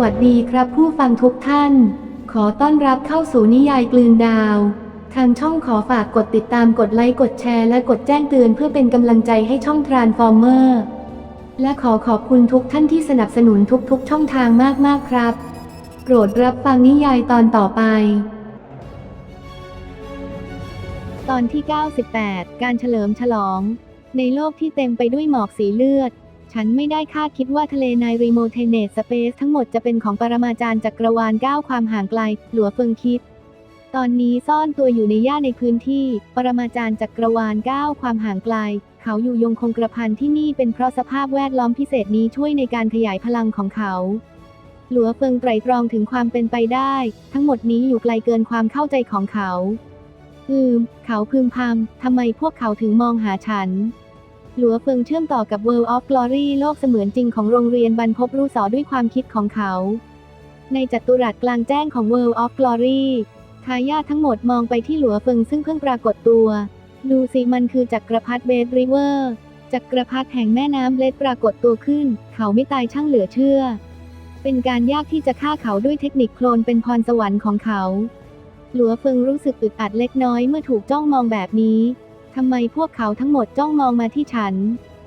วัสดีครับผู้ฟังทุกท่าน ขอต้อนรับเข้าสู่นิยายกลืนดาว ทางช่องขอฝากกดติดตามกดไลค์กดแชร์และกดแจ้งเตือนเพื่อเป็นกำลังใจให้ช่องทรานฟอร์เมอร์และขอขอบคุณทุกท่านที่สนับสนุนทุกๆ ช่องทางมากๆครับ โปรดรับฟังนิยายตอนต่อไป ตอนที่ 98 การเฉลิมฉลอง ในโลกที่เต็มไปด้วยหมอกสีเลือด ฉันไม่ได้คาดคิดว่าทะเลในรีโมเทเนตสเปซทั้งหมดจะเป็นของปรมาจารย์จักรวาลก้าวความห่างไกล หลัวเฟิงคิด ตอนนี้ซ่อนตัวอยู่ในย่าในพื้นที่ ปรมาจารย์จักรวาลก้าวความห่างไกล เขาอยู่ยงคงกระพันที่นี่เป็นเพราะสภาพแวดล้อมพิเศษนี้ช่วยในการขยายพลังของเขา หลัวเฟิงไตรตรองถึงความเป็นไปได้ ทั้งหมดนี้อยู่ไกลเกินความเข้าใจของเขา อืม เขาพึมพำทำไมพวกเขาถึงมองหาฉัน หลัวเฟิงเชื่อมต่อกับ World of Glory โลกเสมือนจริงของโรงเรียนบรรพบรู้สอด้วยความคิดของเขา ในจัตุรัสกลางแจ้งของ World of Glory ทายาททั้งหมดมองไปที่หลัวเฟิงซึ่งเพิ่งปรากฏตัว ดูสิมันคือจักรพรรดิเบดริเวอร์จักรพรรดิแห่งแม่น้ำเลดปรากฏตัวขึ้น เขาไม่ตายช่างเหลือเชื่อ เป็นการยากที่จะฆ่าเขาด้วยเทคนิคโคลนเป็นพรสวรรค์ของเขา หลัวเฟิงรู้สึกอึดอัดเล็กน้อยเมื่อถูกจ้องมองแบบนี้ ทำไมพวกเขาทั้งหมดจ้องมองมาที่ฉัน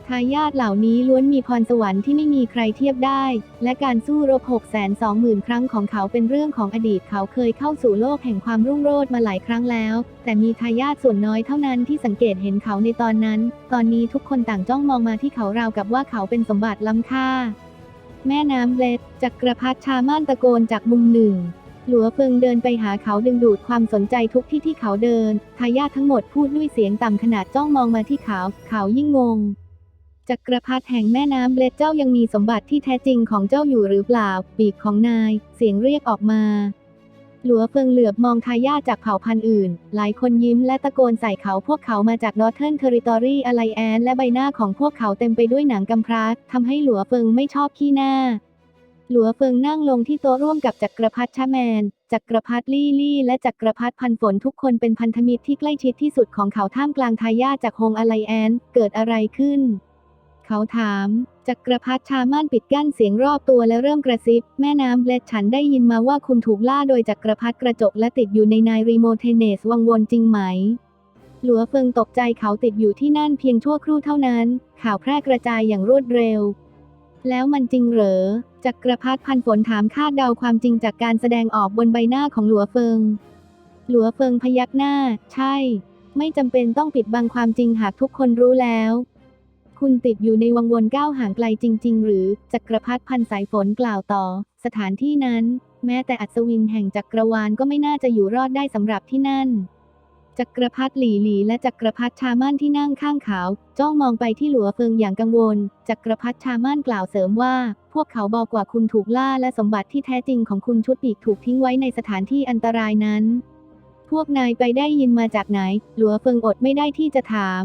ทายาทเหล่านี้ล้วนมีพรสวรรค์ที่ไม่มีใครเทียบได้ และการสู้รบ6 2 0 0 0 0 ครั้งของเขาเป็นเรื่องของอดีตเขาเคยเข้าสู่โลกแห่งความรุ่งโรจน์มาหลายครั้งแล้ว แต่มีทายาทส่วนน้อยเท่านั้นที่สังเกตเห็นเขาในตอนนั้น ตอนนี้ทุกคนต่างจ้องมองมาที่เขาราวกับว่าเขาเป็นสมบัติล้ำค่า แม่น้ำเบลดจักรพรรดิชาม่านตะโกนจากมุมหนึ่ง หลัวเฟิงเดินไปหาเขาดึงดูดความสนใจทุกที่ที่เขาเดิน ทายาททั้งหมดพูดด้วยเสียงต่ำขนาดจ้องมองมาที่เขา เขายิ่งงงจักรพรรดิแห่งแม่น้ำเบลดเจ้ายังมีสมบัติที่แท้จริงของเจ้าอยู่หรือเปล่า ปีกของนาย เสียงเรียกออกมา หลัวเฟิงเหลือบมองทายาทจากเผ่าพันธุ์อื่น หลายคนยิ้มและตะโกนใส่เขาพวกเขามาจาก Northern Territory Alliance และใบหน้าของพวกเขาเต็มไปด้วยหนังกำพร้าทำให้หลัวเฟิงไม่ชอบขี้หน้า หลัวเฟิงนั่งลงที่โต๊ะร่วมกับจักรพรรดิชาแมน จักรพรรดิลี่ลี่ และจักรพรรดิพันฝนทุกคนเป็นพันธมิตรที่ใกล้ชิดที่สุดของเขาท่ามกลางทายาทจากโฮงอะไลแอน เกิดอะไรขึ้น เขาถาม จักรพรรดิชาม่านปิดกั้นเสียงรอบตัวและเริ่มกระซิบ แม่น้ำเบลดฉันได้ยินมาว่าคุณถูกล่าโดยจักรพรรดิกระจกและติดอยู่ในนายรีโมเทเนสวังวนจริงไหมหลัวเฟิงตกใจเขาติดอยู่ที่นั่นเพียงชั่วครู่เท่านั้น ข่าวแพร่กระจายอย่างรวดเร็ว แล้วมันจริงเหรอ จักรพรรดิพันฝนถามคาดเดาความจริงจากการแสดงออกบนใบหน้าของหลัวเฟิง หลัวเฟิงพยักหน้า ใช่ ไม่จำเป็นต้องปิดบังความจริงหากทุกคนรู้แล้ว คุณติดอยู่ในวังวนก้าวห่างไกลจริง ๆ หรือจักรพรรดิพันสายฝนกล่าวต่อ สถานที่นั้น แม้แต่อัศวินแห่งจักรวาลก็ไม่น่าจะอยู่รอดได้สำหรับที่นั่น จักรพรรดิหลี่หลีและจักรพรรดิชาม่านที่นั่งข้างเขา จ้องมองไปที่หลัวเฟิงอย่างกังวล จักรพรรดิชาม่านกล่าวเสริมว่า พวกเขาบอกว่าคุณถูกล่าและสมบัติที่แท้จริงของคุณชุดปีกถูกทิ้งไว้ในสถานที่อันตรายนั้น พวกนายไปได้ยินมาจากไหน หลัวเฟิงอดไม่ได้ที่จะถาม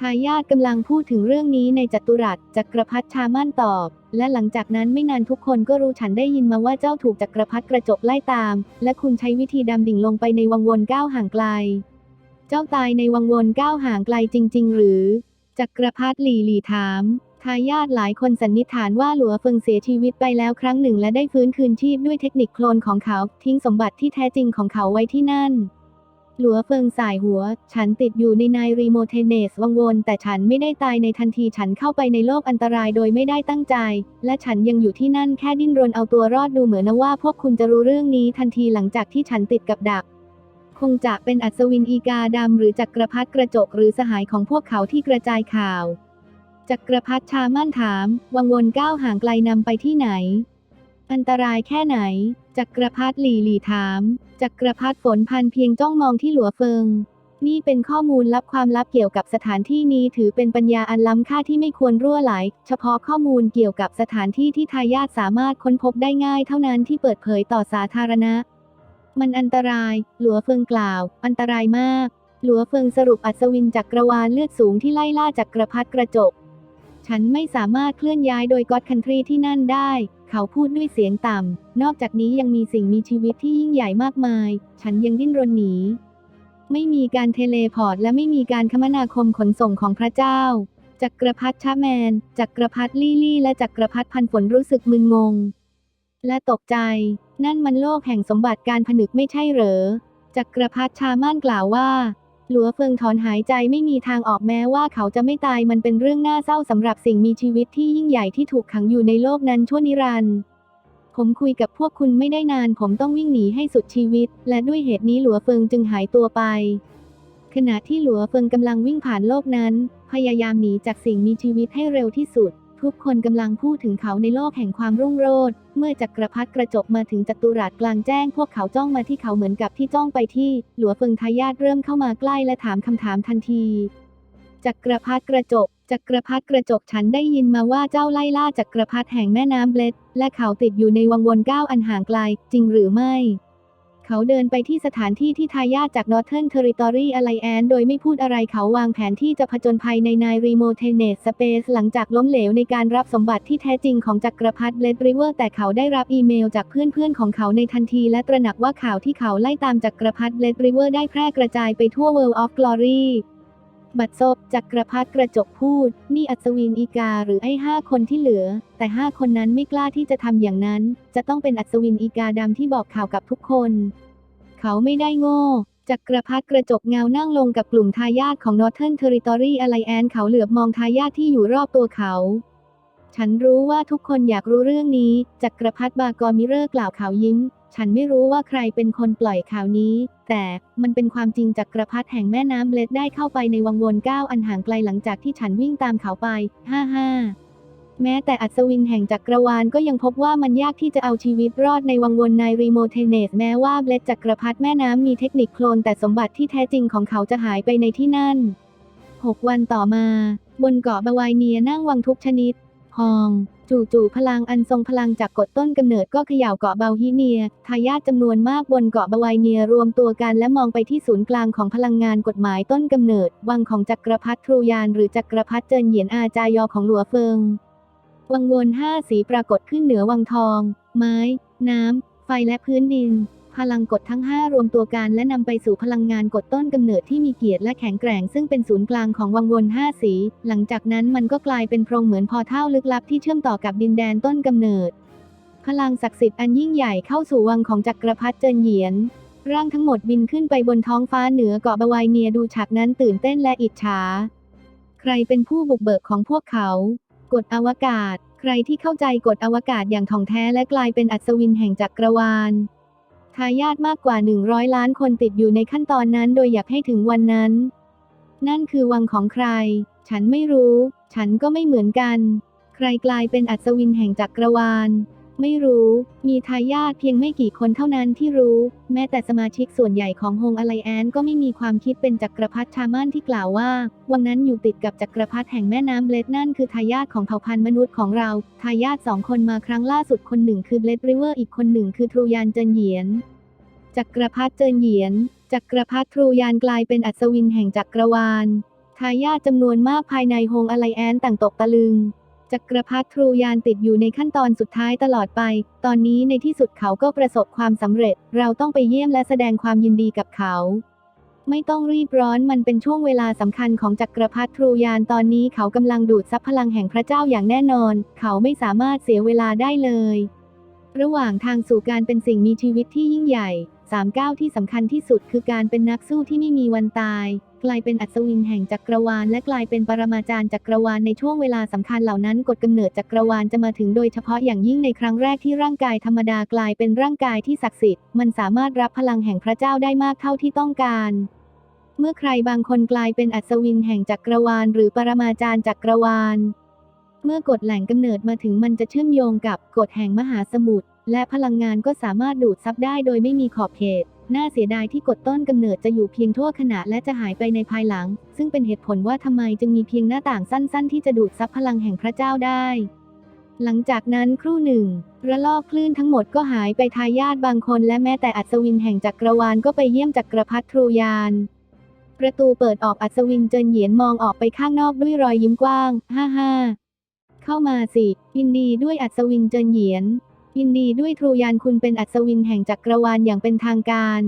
ทายาทกำลังพูดถึงเรื่องนี้ในจัตุรัสจักรพรรดิชาม่านตอบ และหลังจากนั้นไม่นานทุกคนก็รู้ฉันได้ยินมาว่าเจ้าถูกจักรพรรดิกระจกไล่ตาม และคุณใช้วิธีดำดิ่งลงไปในวังวนก้าวห่างไกล เจ้าตายในวังวนก้าวห่างไกลจริง ๆ หรือ จักรพรรดิหลี่หลี่ถามทายาทหลายคนสันนิษฐานว่าหลัวเฟิงเสียชีวิตไปแล้วครั้งหนึ่งและได้ฟื้นคืนชีพด้วยเทคนิคโคลนของเขา ทิ้งสมบัติที่แท้จริงของเขาไว้ที่นั่น หลัวเฟิงสายหัว ฉันติดอยู่ในนายรีโมเทเนสวังวนแต่ฉันไม่ได้ตายในทันทีฉันเข้าไปในโลกอันตรายโดยไม่ได้ตั้งใจ และฉันยังอยู่ที่นั่นแค่ดิ้นรนเอาตัวรอดดูเหมือนว่าพวกคุณจะรู้เรื่องนี้ทันทีหลังจากที่ฉันติดกับดัก คงจะเป็นอัศวินอีกาดำหรือจักรพรรดิกระจกหรือสหายของพวกเขาที่กระจายข่าว จักรพรรดิชาม่านถาม วังวนก้าวห่างไกลนำไปที่ไหน อันตรายแค่ไหน จักรพรรดิหลี่หลี่ถาม จักรพรรดิฝนพันเพียงจ้องมองที่หลัวเฟิง นี่เป็นข้อมูลลับความลับเกี่ยวกับสถานที่นี้ถือเป็นปัญญาอันล้ำค่าที่ไม่ควรรั่วไหล เฉพาะข้อมูลเกี่ยวกับสถานที่ที่ทายาทสามารถค้นพบได้ง่ายเท่านั้นที่เปิดเผยต่อสาธารณะ มันอันตราย หลัวเฟิงกล่าว อันตรายมาก หลัวเฟิงสรุปอัศวินจักรวาลเลือดสูงที่ไล่ล่าจักรพรรดิกระจก ฉันไม่สามารถเคลื่อนย้ายโดยก็อดคันทรีที่นั่นได้ เขาพูดด้วยเสียงต่ำ นอกจากนี้ยังมีสิ่งมีชีวิตที่ยิ่งใหญ่มากมาย ฉันยังดิ้นรนหนี ไม่มีการเทเลพอร์ตและไม่มีการคมนาคมขนส่งของพระเจ้า จักรพรรดิชาแมน จักรพรรดิลี่ลี่และจักรพรรดิพันฝนรู้สึกมึนงง และตกใจ นั่นมันโลกแห่งสมบัติการผนึกไม่ใช่เหรอ จักรพรรดิชาม่านกล่าวว่า หลัวเฟิงถอนหายใจไม่มีทางออกแม้ว่าเขาจะไม่ตายมันเป็นเรื่องน่าเศร้าสำหรับสิ่งมีชีวิตที่ยิ่งใหญ่ที่ถูกขังอยู่ในโลกนั้นชั่วนิรันดร์ผมคุยกับพวกคุณไม่ได้นาน ผมต้องวิ่งหนีให้สุดชีวิต และด้วยเหตุนี้หลัวเฟิงจึงหายตัวไป ขณะที่หลัวเฟิงกำลังวิ่งผ่านโลกนั้น พยายามหนีจากสิ่งมีชีวิตให้เร็วที่สุด ทุกคนกำลังพูดถึงเขาในโลกแห่งความรุ่งโรจน์ เมื่อจักรพรรดิกระจกมาถึงจัตุรัสกลางแจ้ง พวกเขาจ้องมาที่เขาเหมือนกับที่จ้องไปที่ หลัวเฟิงทายาทเริ่มเข้ามาใกล้และถามคำถามทันที จักรพรรดิกระจก จักรพรรดิกระจกฉันได้ยินมาว่าเจ้าไล่ล่าจักรพรรดิแห่งแม่น้ำเบลดและเขาติดอยู่ในวังวนก้าวอันห่างไกล จริงหรือไม่ เขาเดินไปที่สถานที่ที่ทายาทจาก Northern Territory Alliance โดยไม่พูดอะไรเขาวางแผนที่จะผจญภัยในนายเรโมเทเนสสเปซหลังจากล้มเหลวในการรับสมบัติที่แท้จริงของจักรพรรดิเลดริเวอร์แต่เขาได้รับอีเมลจากเพื่อนๆของเขาในทันทีและตระหนักว่าข่าวที่เขาไล่ตามจักรพรรดิเลดริเวอร์ได้แพร่กระจายไปทั่ว World of Glory บัดซบจักรพรรดิกระจกพูด นี่อัศวินอีกาหรือไอ้ห้าคนที่เหลือ แต่ห้าคนนั้นไม่กล้าที่จะทำอย่างนั้น จะต้องเป็นอัศวินอีกาดำที่บอกข่าวกับทุกคน เขาไม่ได้โง่จักรพรรดิกระจกเงานั่งลงกับกลุ่มทายาทของ Northern Territory Alliance เขาเหลือบมองทายาทที่อยู่รอบตัวเขา ฉันรู้ว่าทุกคนอยากรู้เรื่องนี้ จักรพรรดิบากอมิเรอร์กล่าวเขาวยิ้ม ฉันไม่รู้ว่าใครเป็นคนปล่อยข่าวนี้ แต่มันเป็นความจริงจักรพรรดิแห่งแม่น้ำเบลดได้เข้าไปในวังวนก้าวอันห่างไกลหลังจากที่ฉันวิ่งตามเขาไป ฮ่าฮ่าแม้แต่อัศวินแห่งจักรวาลก็ยังพบว่ามันยากที่จะเอาชีวิตรอดในวังวนในรีโมเทเนสแม้ว่าเบลดจักรพรรดิแม่น้ำมีเทคนิคโคลนแต่สมบัติที่แท้จริงของเขาจะหายไปในที่นั่นหกวันต่อมา บนเกาะบาวายเนียนั่งวังทุกชนิด พองจู่ๆพลังอันทรงพลังจากกฎต้นกำเนิดก็เขย่าเกาะเบาฮิเนีย ทายาทจำนวนมากบนเกาะบาวายเนียรวมตัวกันและมองไปที่ศูนย์กลางของพลังงานกฎหมายต้นกำเนิด วังของจักรพรรดิทรูยานหรือจักรพรรดิเจินเหยียนอาจายอของหลัวเฟิง วังวนห้าสีปรากฏขึ้นเหนือวังทอง ไม้ น้ำ ไฟและพื้นดิน พลังกฎทั้ง 5 รวมตัวกันและนำไปสู่พลังงานกฎต้นกำเนิดที่มีเกียรติและแข็งแกร่ง ซึ่งเป็นศูนย์กลางของวังวน5สี หลังจากนั้นมันก็กลายเป็นโพรงเหมือนพอเท่าลึกลับที่เชื่อมต่อกับดินแดนต้นกำเนิด พลังศักดิ์สิทธิ์อันยิ่งใหญ่เข้าสู่วังของจักรพรรดิเจินเหยียน ร่างทั้งหมดบินขึ้นไปบนท้องฟ้าเหนือเกาะบาวายเนียดูฉากนั้นตื่นเต้นและอิจฉา ใครเป็นผู้บุกเบิกของพวกเขากฎอวกาศ ใครที่เข้าใจกฎอวกาศอย่างถ่องแท้และกลายเป็นอัศวินแห่งจักรวาล ทายาทมากกว่า 100 ล้านคนติดอยู่ในขั้นตอนนั้น โดยอยากให้ถึงวันนั้น นั่นคือวังของใคร ฉันไม่รู้ ฉันก็ไม่เหมือนกัน ใครกลายเป็นอัศวินแห่งจักรวาล ไม่รู้ มีทายาทเพียงไม่กี่คนเท่านั้นที่รู้ แม้แต่สมาชิกส่วนใหญ่ของฮงอ l ไลแอนก็ไม่มีความคิดเป็นจักรพรรดิชามันที่กล่าวว่า วังนั้นอยู่ติดกับจักรพรรดิแห่งแม่น้ำเบลดนั่นคือทายาทของเผ่าพันธุ์มนุษย์ของเรา ทายาทสองคนมาครั้งล่าสุดคนหนึ่งคือเบลดริเวอร์อีกคนหนึ่งคือทรูยานเจินเหยียน จักรพรรดิเจินเหยียน จักรพรรดิทรูยานกลายเป็นอัศวินแห่งจักรวาล ทายาทจำนวนมากภายในฮงอ l ไลแอนต่างตกตะลึง จักรพรรดิทรูยานติดอยู่ในขั้นตอนสุดท้ายตลอดไป ตอนนี้ในที่สุดเขาก็ประสบความสำเร็จ เราต้องไปเยี่ยมและแสดงความยินดีกับเขา ไม่ต้องรีบร้อนมันเป็นช่วงเวลาสำคัญของจักรพรรดิทรูยานตอนนี้เขากำลังดูดซับพลังแห่งพระเจ้าอย่างแน่นอน เขาไม่สามารถเสียเวลาได้เลย ระหว่างทางสู่การเป็นสิ่งมีชีวิตที่ยิ่งใหญ่ สามก้าที่สำคัญที่สุดคือการเป็นนักสู้ที่ไม่มีวันตาย กลายเป็นอัศวินแห่งจักรวาล และกลายเป็นปรมาจารย์จักรวาลในช่วงเวลาสำคัญเหล่านั้นกฎกำเนิดจักรวาลจะมาถึงโดยเฉพาะอย่างยิ่งในครั้งแรกที่ร่างกายธรรมดากลายเป็นร่างกายที่ศักดิ์สิทธิ์มันสามารถรับพลังแห่งพระเจ้าได้มากเท่าที่ต้องการเมื่อใครบางคนกลายเป็นอัศวินแห่งจักรวาล หรือปรมาจารย์จักรวาล เมื่อกฎแหล่งกำเนิดมาถึงมันจะเชื่อมโยงกับกฎแห่งมหาสมุทร และพลังงานก็สามารถดูดซับได้โดยไม่มีขอบเขต น่าเสียดายที่กฎต้นกำเนิดจะอยู่เพียงทั่วขณะและจะหายไปในภายหลัง ซึ่งเป็นเหตุผลว่าทำไมจึงมีเพียงหน้าต่างสั้น ๆ ที่จะดูดซับพลังแห่งพระเจ้าได้ หลังจากนั้นครู่หนึ่ง ระลอกคลื่นทั้งหมดก็หายไปทายาทบางคน และแม้แต่อัศวินแห่งจักรวาลก็ไปเยี่ยมจักรพรรดิทรูยานประตูเปิดออกอัศวินเจินเหยียนมองออกไปข้างนอกด้วยรอยยิ้มกว้าง ฮ่าฮ่าเข้ามาสิยินดีด้วยอัศวินเจินเหยียน ยินดีด้วยทรูยานคุณเป็นอัศวินแห่งจักรวาลอย่างเป็นทางการ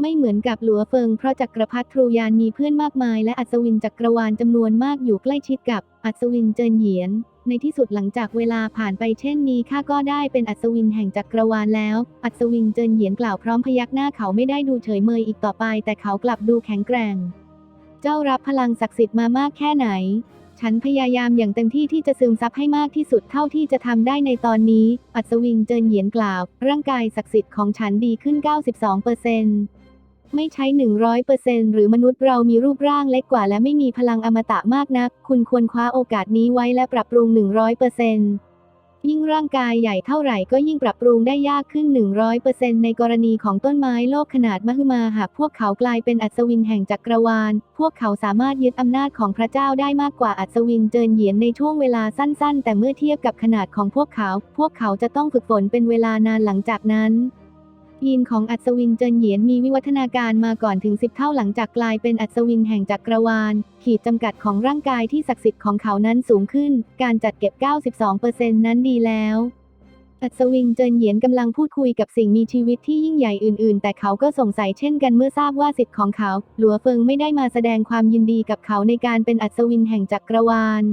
ไม่เหมือนกับหลัวเฟิงเพราะจักรพรรดิทรูยานมีเพื่อนมากมาย และอัศวินจักรวาลจำนวนมากอยู่ใกล้ชิดกับอัศวินเจินเหยียน ในที่สุดหลังจากเวลาผ่านไปเช่นนี้ข้าก็ได้เป็นอัศวินแห่งจักรวาลแล้ว อัศวินเจินเหยียนกล่าวพร้อมพยักหน้าเขาไม่ได้ดูเฉยเมยอีกต่อไป แต่เขากลับดูแข็งแกร่ง เจ้ารับพลังศักดิ์สิทธิ์มามากแค่ไหน ฉันพยายามอย่างเต็มที่ที่จะซึมซับให้มากที่สุดเท่าที่จะทำได้ในตอนนี้ อัศวินเจินเหยียนกล่าว ร่างกายศักดิ์สิทธิ์ของฉันดีขึ้น 92%ไม่ใช้ 100%หรือมนุษย์เรามีรูปร่างเล็กกว่าและไม่มีพลังอมตะมากนัก คุณควรคว้าโอกาสนี้ไว้และปรับปรุง 100% ยิ่งร่างกายใหญ่เท่าไหร่ก็ยิ่งปรับปรุงได้ยากขึ้น 100%ในกรณีของต้นไม้โลกขนาดมหึมาหากพวกเขากลายเป็นอัศวินแห่งจักรวาล พวกเขาสามารถยึดอำนาจของพระเจ้าได้มากกว่าอัศวินเจินเหยียนในช่วงเวลาสั้น ๆ แต่เมื่อเทียบกับขนาดของพวกเขา พวกเขาจะต้องฝึกฝนเป็นเวลานานหลังจากนั้น ยีนของอัศวินเจินเหยียนมีวิวัฒนาการมาก่อนถึง10เท่าหลังจากกลายเป็นอัศวินแห่งจักรวาล ขีดจำกัดของร่างกายที่ศักดิ์สิทธิ์ของเขานั้นสูงขึ้น การจัดเก็บ 92%นั้นดีแล้วอัศวินเจินเหยียนกำลังพูดคุยกับสิ่งมีชีวิตที่ยิ่งใหญ่อื่นๆ แต่เขาก็สงสัยเช่นกันเมื่อทราบว่าสิทธิ์ของเขา หลัวเฟิงไม่ได้มาแสดงความยินดีกับเขาในการเป็นอัศวินแห่งจักรวาล